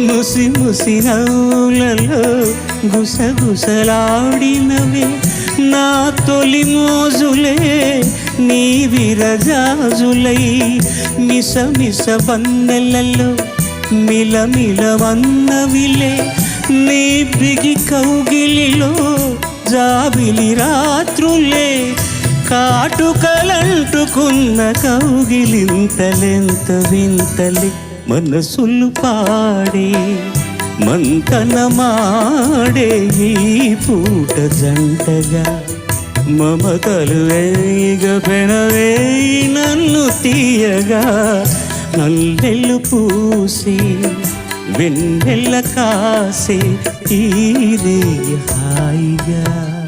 ముసి ముసి నవ్వులలో గుసగుసలాడినవే. నా తొలి మోజులే నీ విరజాజులై. మిస మిస వన్నెలలో మిలమిల వన్నవిలే. నీ బిగి కౌగిలిలో జాబిలి రాత్రులే. కాటుకలంటుకున్న కౌగిలింతలెంత వింతలే. మనసులు పాడే మంతనమాడే ఈ పూట జంటగా. మమతలు వేగ పెనవేయి నన్ను తీయగా. నల్లెళ్ళు పూసి వెన్నెల్ల కాసే ఈ హాయిగా.